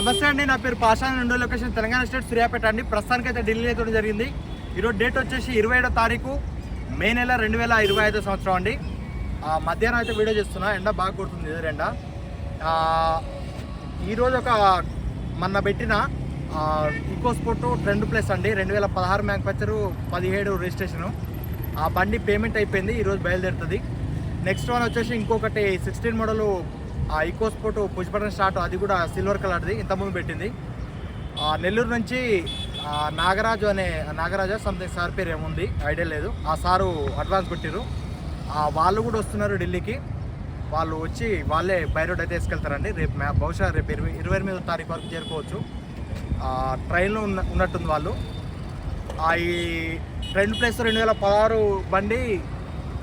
నమస్తే అండి నా పేరు పాషాన్ రెండో లొకేషన్ తెలంగాణ స్టేట్ సూర్యాపేట అండి. ప్రస్తుతానికి అయితే ఢిల్లీ అయితే జరిగింది. ఈరోజు డేట్ వచ్చేసి ఇరవై ఏడో తారీఖు మే నెల రెండు వేల ఇరవై ఐదో సంవత్సరం అండి. మధ్యాహ్నం అయితే వీడియో చేస్తున్నా ఎండ బాగా కొడుతుంది ఎదురు ఎండ. ఈరోజు ఒక మొన్న పెట్టిన ఈకో స్పోర్ట్ ట్రెండ్ ప్లస్ అండి. రెండు వేల పదహారు మ్యానుఫ్యాక్చరు పదిహేడు రిజిస్ట్రేషను ఆ బండి పేమెంట్ అయిపోయింది ఈరోజు బయలుదేరుతుంది. నెక్స్ట్ వన్ వచ్చేసి ఇంకొకటి సిక్స్టీన్ మోడల్ ఆ eco sport push button start అది కూడా సిల్వర్ కలర్ది ఇంతకుముందు పెట్టింది. నెల్లూరు నుంచి నాగరాజు అనే నాగరాజు సంథింగ్ సార్ పేరు ఏముంది ఐడియా లేదు. ఆ సారు అడ్వాన్స్ పెట్టారు వాళ్ళు కూడా వస్తున్నారు ఢిల్లీకి. వాళ్ళు వచ్చి వాళ్ళే బైరోడ్ అయితే వేసుకెళ్తారండి. రేపు మ్యా- బహుశా రేపు ఇరవై ఇరవై ఎనిమిదో తారీఖు వరకు చేరుకోవచ్చు. ట్రైన్లో ఉన్న ఉన్నట్టుంది వాళ్ళు. ఆ, ఈ ట్రెండ్ ప్లేస్ రెండు వేల పదహారు బండి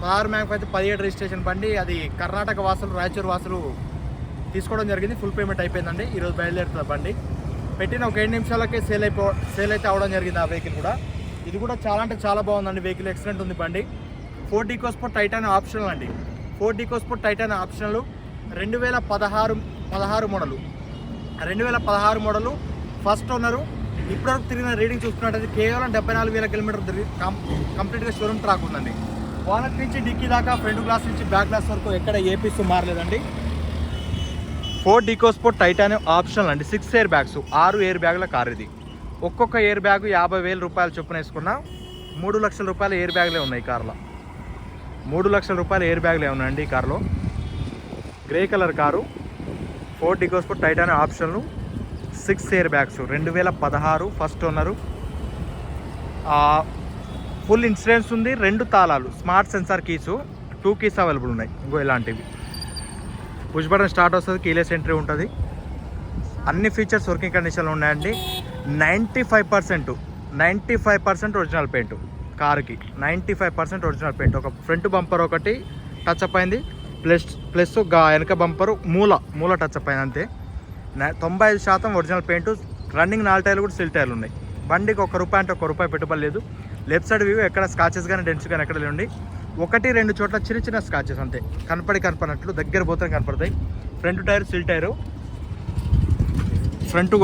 పదహారు మ్యాప్ అయితే పదిహేడు రిజిస్ట్రేషన్ బండి అది కర్ణాటక వాసులు రాయచూరు వాసులు తీసుకోవడం జరిగింది. ఫుల్ పేమెంట్ అయిపోయిందండి. ఈరోజు బయలుదేరుతుంది బండి. పెట్టిన ఒక ఏడు నిమిషాలకే సేల్ అయిపో సేల్ అయితే అవడం జరిగింది ఆ వెహికల్ కూడా. ఇది కూడా చాలా అంటే చాలా బాగుందండి. వెహికల్ ఎక్సలెంట్ ఉంది బండి. ఫోర్ డీకోస్పోర్ట్ టైటాన్ ఆప్షనల్ అండి. ఫోర్ డీకోస్పోర్ట్ టైటాన్ ఆప్షనల్ రెండు వేల పదహారు పదహారు మోడలు రెండు వేల పదహారు మోడలు ఫస్ట్ ఓనరు ఇప్పటివరకు తిరిగిన రీడింగ్ చూసుకున్నట్టయితే కేవలం డెబ్బై నాలుగు వేల కిలోమీటర్ కంప్లీట్గా షోరూమ్ ట్రాక్ ఉందండి. వానట్ నుంచి డిక్కీ దాకా ఫ్రంట్ గ్లాస్ నుంచి బ్యాక్ గ్లాస్ వరకు ఎక్కడ ఏపీస్ మారలేదండి. ఫోర్ డీకోస్పోర్ట్ టైటానియం ఆప్షనల్ అండి. సిక్స్ ఎయిర్ బ్యాగ్స్ ఆరు ఎయిర్ బ్యాగుల కార్ ఇది ఒక్కొక్క ఎయిర్ బ్యాగ్ యాభై వేల రూపాయలు చొప్పున వేసుకున్నా మూడు లక్షల రూపాయల ఎయిర్ బ్యాగ్లే ఉన్నాయి కార్లో. మూడు లక్షల రూపాయల ఎయిర్ బ్యాగ్లే ఉన్నాయండి ఈ కార్లో. Grey colour car Ford EcoSport titanium ఆప్షన్లు సిక్స్ ఎయిర్ బ్యాగ్స్. రెండు వేల పదహారు ఫస్ట్ ఓనరు. ఫుల్ ఇన్సూరెన్స్ ఉంది రెండు తాళాలు. Smart sensor keys two keys available ఉన్నాయి. ఇంకో ఇలాంటివి. పుష్ బటన్ స్టార్ట్ వస్తుంది కీలెస్ ఎంట్రీ ఉంటుంది. అన్ని ఫీచర్స్ వర్కింగ్ కండిషన్లో ఉన్నాయండి. Ninety five percent ninety five percent original paint కార్కి. Ninety five percent original paint ఒక ఫ్రంట్ బంపర్ ఒకటి టచ్ అప్ అయింది. ప్లస్ ప్లస్గా వెనక బంపరు మూల మూల టచ్ అప్ అయింది అంతే. తొంభై ఐదు శాతం ఒరిజినల్ పెయింట్ రన్నింగ్ నాలుగు టైర్లు కూడా సిల్ టైర్లు ఉన్నాయి. బండికి ఒక రూపాయి అంటే ఒక రూపాయి పెట్టుబడి లేదు. లెఫ్ట్ సైడ్ వ్యూ ఎక్కడ స్కాచెస్ కానీ డెన్స్ కానీ ఎక్కడ లేండి ఒకటి రెండు చోట్ల చిన్న చిన్న స్కాచెస్ అంతే. కనపడి కనపడినట్లు దగ్గర పోతే కనపడతాయి. ఫ్రంట్ టైర్ సిల్ tyre front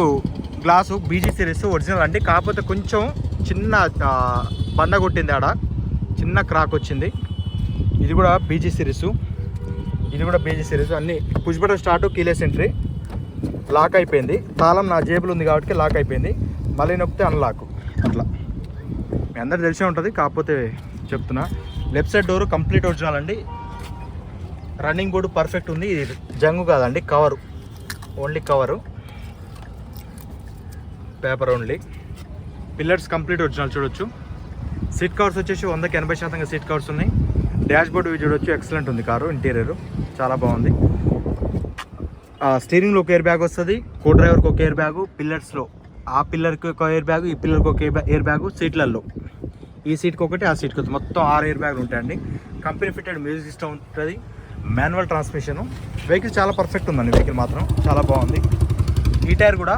glass BG series original అండి. కాకపోతే కొంచెం చిన్న బండ కొట్టింది ఆడ. చిన్న క్రాక్ వచ్చింది. ఇది కూడా బీజీ సిరీస్ ఇది కూడా బీజీ సిరీస్ అన్ని push button start keyless entry lock అయిపోయింది. తాళం నా జేబులో ఉంది కాబట్టి లాక్ అయిపోయింది. మళ్ళీ నొక్కితే అన్లాక్ అట్లా. మీ అందరు తెలిసే ఉంటుంది. కాకపోతే చెప్తున్నా. Left side door complete original అండి రన్నింగ్ బోర్డు పర్ఫెక్ట్ ఉంది. ఇది జంగు కాదండి cover. Only cover. Paper only. Pillars complete original చూడొచ్చు. సీట్ కవర్స్ వచ్చేసి వందకి ఎనభై శాతంగా సీట్ కవర్స్ ఉన్నాయి. డాష్ బోర్డు చూడొచ్చు. ఎక్సలెంట్ ఉంది కారు ఇంటీరియర్. చాలా బాగుంది. స్టీరింగ్లో ఒక ఎయిర్ బ్యాగ్ వస్తుంది. కో డ్రైవర్కి ఒక ఎయిర్ బ్యాగు పిల్లర్స్లో. ఆ పిల్లర్కి ఒక ఎయిర్ బ్యాగు ఈ పిల్లర్కి ఒక ఎయిర్ బ్యాగు సీట్లలో ఈ సీట్కి ఒకటి ఆ సీట్కి ఒకటి. మొత్తం ఆరు ఎయిర్ బ్యాగులు ఉంటాయండి. కంపెనీ ఫిట్టెడ్ మ్యూజిక్ సిస్టమ్ ఉంటుంది. మాన్యువల్ ట్రాన్స్మిషన్ వెహికల్ చాలా పర్ఫెక్ట్ ఉందండి. వెహికల్ మాత్రం చాలా బాగుంది. ఈ టైర్ కూడా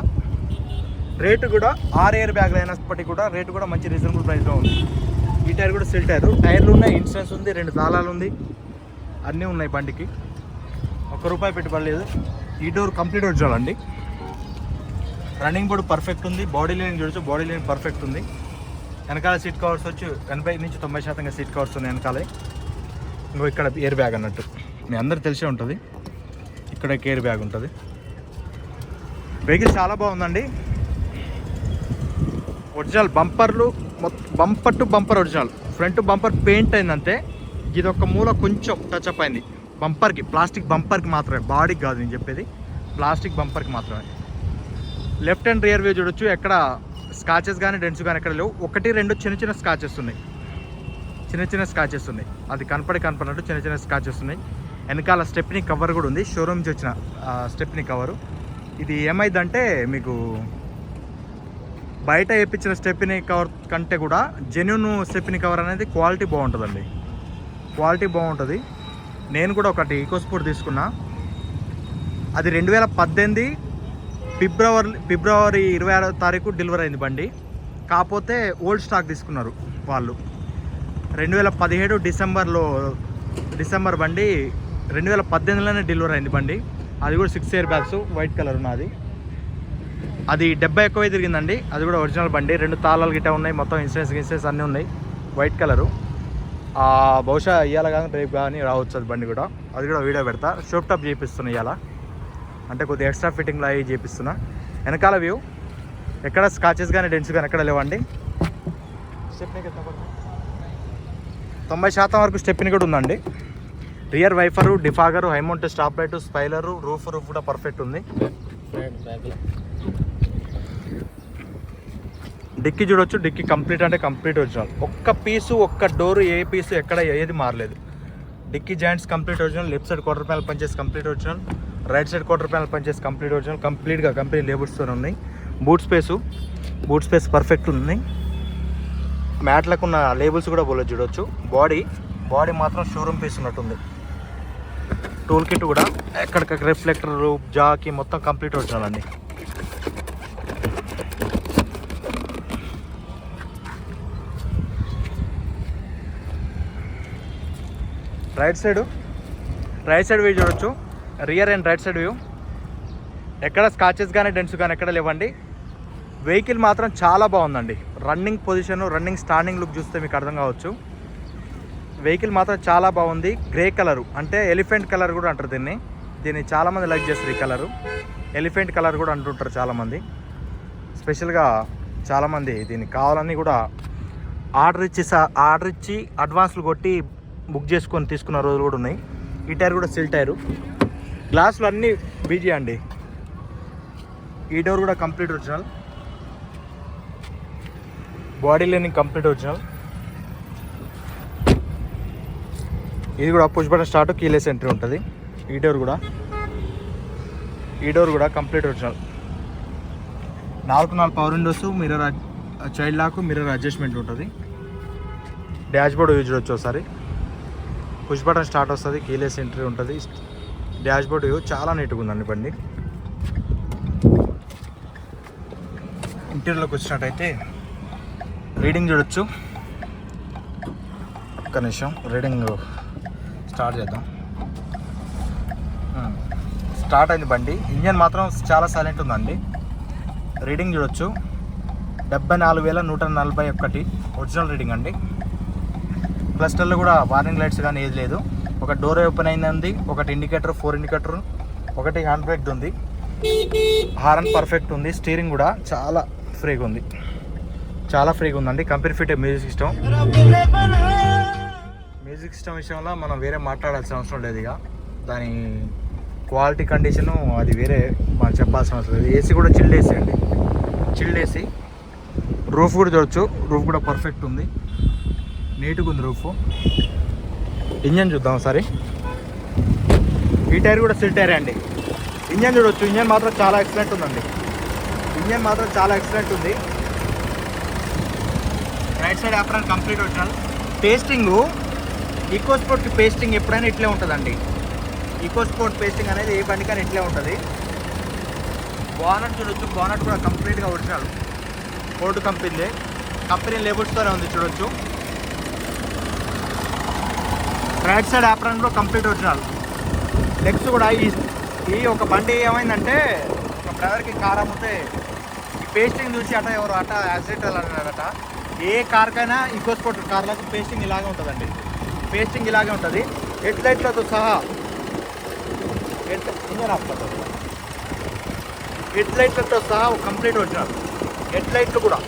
రేటు కూడా ఆరు ఎయిర్ బ్యాగ్లు అయినప్పటికీ కూడా రేటు కూడా మంచి రీజనబుల్ ప్రైస్లో ఉంది. ఈ టైర్ కూడా సెల్ టైర్. టైర్లు ఉన్నాయి ఇన్సూరెన్స్ ఉంది రెండు తాళాలు ఉంది. అన్నీ ఉన్నాయి బండికి. ఒక రూపాయి పెట్టుబడలేదు. ఈ డోర్ కంప్లీట్ ఒరిజినల్ అండి రన్నింగ్ బోర్డు పర్ఫెక్ట్ ఉంది. బాడీ లైన్ చూడొచ్చు. బాడీ లైన్ పర్ఫెక్ట్ ఉంది. వెనకాల సీట్ కవర్స్ వచ్చి ఎనభై నుంచి తొంభై శాతంగా సీట్ కవర్స్ ఉన్నాయి వెనకాలే. ఇంకో ఇక్కడ ఎయిర్ బ్యాగ్ అన్నట్టు. మీ అందరు తెలిసే ఉంటుంది. ఇక్కడ ఎయిర్ బ్యాగ్ ఉంటుంది. వెహికల్ చాలా బాగుందండి. Original బంపర్లు bumper to bumper original front bumper paint అయిందంతే. ఇది ఒక మూల కొంచెం టచ్ అప్ అయింది. బంపర్కి ప్లాస్టిక్ బంపర్కి మాత్రమే. బాడీకి కాదు నేను చెప్పేది. ప్లాస్టిక్ బంపర్కి మాత్రమే. లెఫ్ట్ అండ్ రియర్ వ్యూ చూడొచ్చు. ఎక్కడ స్కాచెస్ కానీ డెన్స్ కానీ ఎక్కడ లేవు. ఒకటి రెండు చిన్న చిన్న స్కాచెస్ ఉన్నాయి. చిన్న చిన్న స్కాచెస్ ఉన్నాయి. అది కనపడి కనపడినట్టు చిన్న చిన్న స్కాచెస్ ఉన్నాయి. వెనకాల స్టెప్ని కవర్ కూడా ఉంది. షోరూమ్ నుంచి వచ్చిన స్టెప్ని కవరు. ఇది ఏమైందంటే మీకు బయట వేయించిన స్టెప్ని కవర్ కంటే కూడా జెన్యున్ స్టెప్ని కవర్ అనేది క్వాలిటీ బాగుంటుందండి. క్వాలిటీ బాగుంటుంది. నేను కూడా ఒకటి ఈకోస్పోర్ట్ తీసుకున్నా. అది రెండు వేల పద్దెనిమిది ఫిబ్రవరి ఫిబ్రవరి ఇరవై ఆరో తారీఖు డెలివరీ అయింది బండి. కాకపోతే ఓల్డ్ స్టాక్ తీసుకున్నారు వాళ్ళు. రెండు వేల పదిహేడు డిసెంబర్లో డిసెంబర్ బండి రెండు వేల పద్దెనిమిదిలోనే డెలివరీ అయింది బండి. అది కూడా six air bags white colour ఉన్నది. అది డెబ్బై ఎక్కువ తిరిగిందండి. అది కూడా ఒరిజినల్ బండి. రెండు తాళాలు గిట్ట ఉన్నాయి. మొత్తం ఇన్సూరెన్స్ ఇన్సూరెన్స్ అన్నీ ఉన్నాయి. వైట్ కలరు బహుశా ఇవాళ కానీ రేపు కానీ రావచ్చు అది బండి కూడా. అది కూడా వీడియో పెడతా. షోప్ టాప్ చేపిస్తున్నాయి ఇవాళ అంటే కొద్దిగా ఎక్స్ట్రా ఫిట్టింగ్లో అవి చేపిస్తున్నా. వెనకాల వ్యూ ఎక్కడ స్కాచెస్ కానీ డెన్స్ కానీ ఎక్కడ లేవండి. స్టెప్ని తొంభై శాతం వరకు స్టెప్ని కూడా ఉందండి. Rear wiper defogger high mount stop light spoiler roof roof కూడా పర్ఫెక్ట్ ఉంది. డిక్కీ చూడొచ్చు డిక్కీ కంప్లీట్ అంటే కంప్లీట్ ఒరిజినల్ ఒక్క పీసు ఒక్క డోరు ఏ పీసు ఎక్కడ ఏది మారలేదు. Dicky joints complete original left side quarter panel పంచేసి complete original right side quarter panel పనిచేసి కంప్లీట్ ఒరిజినల్ కంప్లీట్గా కంపెనీ లేబుల్స్తో ఉన్నాయి. Boot space boot space perfect ఉంది. మ్యాట్లకు ఉన్న లేబుల్స్ కూడా బోలో చూడొచ్చు. బాడీ బాడీ మాత్రం షోరూమ్ పీస్ ఉన్నట్టుంది. టూల్ కిట్ కూడా ఎక్కడికక్కడ రిఫ్లెక్టర్ జాకి మొత్తం కంప్లీట్ ఒరిజినల్ అండి. రైట్ సైడ్ రైట్ సైడ్ వేయి చూడొచ్చు. Rear and right side view ఎక్కడ స్కాచెస్ కానీ డెన్స్ కానీ ఎక్కడ లేవండి. వెహికల్ మాత్రం చాలా బాగుందండి. Running position running standing look చూస్తే మీకు అర్థం కావచ్చు. వెహికల్ మాత్రం చాలా బాగుంది. గ్రే కలరు అంటే ఎలిఫెంట్ కలర్ కూడా అంటారు దీన్ని. దీన్ని చాలామంది లైక్ చేస్తారు ఈ కలరు ఎలిఫెంట్ కలర్ కూడా అంటుంటారు చాలామంది. స్పెషల్గా చాలామంది దీన్ని కావాలని కూడా ఆర్డర్ ఇచ్చి ఆర్డర్ ఇచ్చి అడ్వాన్స్లు కొట్టి బుక్ చేసుకొని తీసుకున్న రోజులు కూడా ఉన్నాయి. ఈ టైర్ కూడా సిల్ టైరు. గ్లాసులు అన్నీ బీజీ అండి. ఈ డోర్ కూడా complete original. Body lining complete original. ఇది కూడా push button start keyless entry ఉంటుంది. ఈ డోర్ కూడా. ఈ డోర్ కూడా కంప్లీట్ ఒరిజినల్. నాలుగు నాలుగు power windows mirror child lock mirror adjustment ఉంటుంది. డాష్ బోర్డ్ యూజ్ చేయొచ్చు ఒకసారి. పుష్ బటన్ స్టార్ట్ వస్తుంది కీలెస్ ఎంట్రీ ఉంటుంది. బోర్డు వ్యూ చాలా నీట్గా ఉందండి బండి. ఇంటీరియర్లోకి వచ్చినట్టయితే రీడింగ్ చూడొచ్చు. ఒక్క నిమిషం రీడింగ్ స్టార్ట్ చేద్దాం. స్టార్ట్ అయింది బండి. ఇంజన్ మాత్రం చాలా సైలెంట్ ఉందండి. రీడింగ్ చూడొచ్చు. డెబ్బై నాలుగు వేల నూట నలభై ఒకటి ఒరిజినల్ రీడింగ్ అండి. క్లస్టర్లో కూడా వార్నింగ్ లైట్స్ కానీ ఏది లేదు. ఒక డోర్ ఓపెన్ అయింది ఉంది ఒకటి ఇండికేటర్ ఫోర్ ఇండికేటర్ ఒకటి హ్యాండ్ బ్రేక్ ఉంది. హారన్ పర్ఫెక్ట్ ఉంది స్టీరింగ్ కూడా చాలా ఫ్రీగా ఉంది. చాలా ఫ్రీగా ఉందండి company fit music system. Music system విషయంలో మనం వేరే మాట్లాడాల్సిన అవసరం లేదు ఇక. దాని క్వాలిటీ కండిషను అది వేరే మనం చెప్పాల్సిన అవసరం లేదు. ఏసీ కూడా చిల్డ్ ఏసీ అండి. Chilled AC. రూఫ్ కూడా చూడొచ్చు రూఫ్ కూడా పర్ఫెక్ట్ ఉంది. నీట్గా ఉంది రూఫ్. ఇంజన్ చూద్దాం ఒకసారి. ఈ టైర్ కూడా సిల్ టైర్ అండి. ఇంజన్ చూడొచ్చు. ఇంజన్ మాత్రం చాలా ఎక్సలెంట్ ఉందండి. ఇంజన్ మాత్రం చాలా ఎక్సలెంట్ ఉంది. Right side after complete original pasting eco స్పోర్ట్కి pasting ఎప్పుడైనా ఇట్లే ఉంటుందండి. ఈకో స్పోర్ట్ పేస్టింగ్ అనేది ఏ బండికైనా ఇట్లే ఉంటుంది. బానట్ చూడొచ్చు. బానట్ కూడా కంప్లీట్గా ఒరిజినల్ ఫోర్డ్ కంపెనీ కంపెనీ లేబుల్స్తోనే ఉంది చూడొచ్చు. రైట్ సైడ్ ఆప్రాన్ కూడా కంప్లీట్ ఒరిజినల్. లెగ్స్ కూడా ఈ ఈ ఒక బండి ఏమైందంటే ఒక బ్రదర్కి కార్ అమ్మితే ఈ పేస్టింగ్ చూసి అట ఎవరు అట యాక్సిడెంట్ అన్నాడట ఏ కార్కైనా ఈకో కార్లకు పేస్టింగ్ ఇలాగే ఉంటుందండి. పేస్టింగ్ ఇలాగే ఉంటుంది. హెడ్ లైట్లతో సహా హెడ్ ఇంజన్ ఆపుతుంది హెడ్ లైట్లతో సహా కంప్లీట్ ఒరిజినల్. హెడ్ లైట్లు కూడా.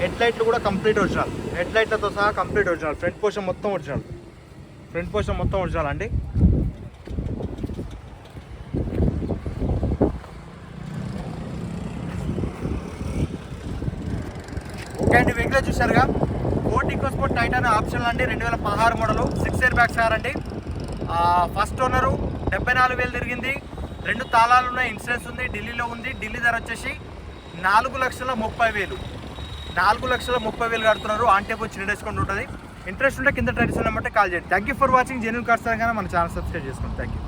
హెడ్ లైట్లు కూడా కంప్లీట్ ఒరిజినల్. హెడ్ లైట్లతో సహా కంప్లీట్ ఒరిజినల్. ఫ్రంట్ పోర్షన్ మొత్తం ఒరిజినల్. ఫ్రంట్ పోర్షన్ మొత్తం ఒరిజినల్ అండి. ఓకే అండి వెహికల్ చూశారుగా. ఫోర్ట్ ఈకోస్పోర్ట్ టైటాన్ ఆప్షన్ అండి రెండు వేల పదహారు model. Six air bags car అండి. ఫస్ట్ ఓనరు డెబ్బై నాలుగు వేలు తిరిగింది. రెండు తాళాలు ఉన్నాయి ఇన్సూరెన్స్ ఉంది ఢిల్లీలో ఉంది. ఢిల్లీ ధర వచ్చేసి నాలుగు లక్షల ముప్పై వేలు. నాలుగు లక్షల ముప్పై వేలు కడుతున్నారు. ఆంటే వచ్చి డిస్కౌంట్ ఉంటుంది. ఇంట్రెస్ట్ ఉంటే కింద ట్రైన్స్ నెంబర్ కాల్ చేయండి. Thank you for watching genuine cars Telangana మన ఛానల్ సబ్స్క్రైబ్ చేసుకోండి. Thank you